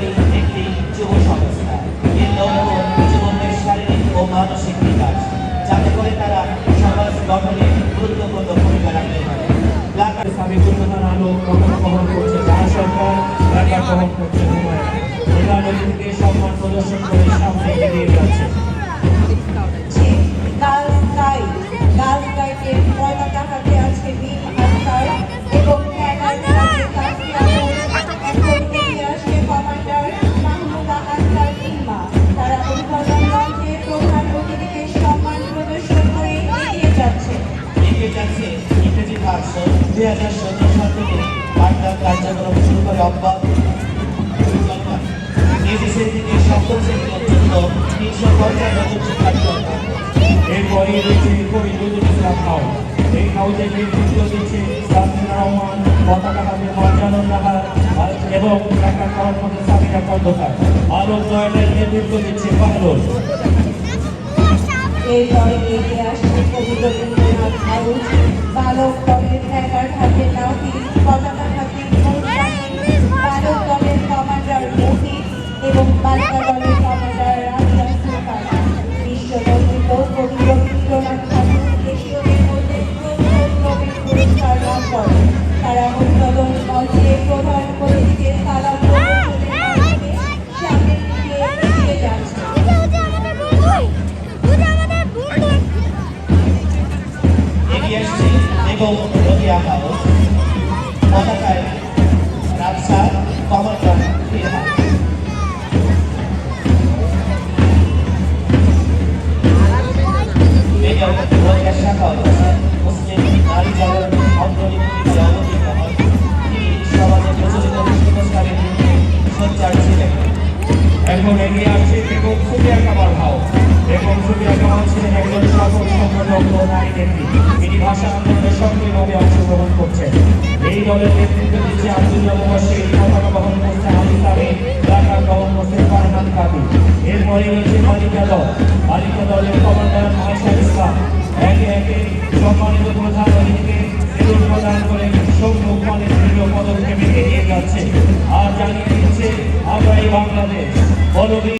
দেশব্যাপী একটি যুব সংস্থা এর লক্ষ্য যুবকদের শারীরিক ও মানসিক বিকাশ। যাতে করে তারা সমাজ গঠনে গুরুত্বপূর্ণ ভূমিকা রাখতে পারে ঢাকার সাবেক প্রধান আলো কখনো সরকার ঢাকা করছে। ভার্স দুই হাজার সতেরো সাল থেকে পাঠদান কার্যক্রম শুরু করে অব্যাহত। এদেশের থেকে সপ্তম শ্রেণি পর্যন্ত তিনশো পঞ্চান্ন জন শিক্ষার্থী এরপরে রয়েছে কবি এই হাউসের নেতৃত্ব দিচ্ছে মর্যাদন রাহার এবং ঢাকা কর্মকর্তা সামিনা খন্দকার। আলোক জয়নের নেতৃত্ব দিচ্ছে পাহলুল এরপরে এগিয়ে আসছে কবি রবীন্দ্রনাথ বালক ক্যাডার হাতে নাহিদ পতাকা হাতে মোরসানি দলের কমান্ডার মহিদ এবং বালিকা দলের কমান্ডার রাজিয়া সুলতান বিশ্বনন্দিত কবি রবীন্দ্রনাথ ঠাকুর এশীয়দের মধ্যে প্রথম নোবেল পুরস্কার লাভ করেন তারা উদ্বোধন মঞ্চে প্রধান অতিথিকে সালাম সামনের দিকে এগিয়ে যাচ্ছে এবং রোদিয়া হাউস পতাকায় ফিরহাদ বেগম রোদিয়া শাখা হচ্ছে মুসলিম নারী জাগরণ অগ্রণী অবতীর্ণ হন তিনি সমাজে প্রচলিত কুসংস্কারের সোচ্চার ছিলেন। এখন এগিয়ে সক্রিয়ভাবে অংশগ্রহণ করছেন এই দলের নেতৃত্ব দিচ্ছে আব্দুল্লাহ মুবাসির পতাকা বহন করছে আলী সামি ঢাকা বহন করছে ফারহান কাবি এরপরে রয়েছে বালিকা দল। বালিকা দলের কমান্ডার আয়সা ইসলাম। একে একে সম্মানিত প্রধান অতিথিকে বেলুন প্রদান করে সম্মুখ মানে দৃঢ় পদক্ষেপে এগিয়ে যাচ্ছে। আর জানিয়ে দিচ্ছে আমরাই বাংলাদেশ। বলবীর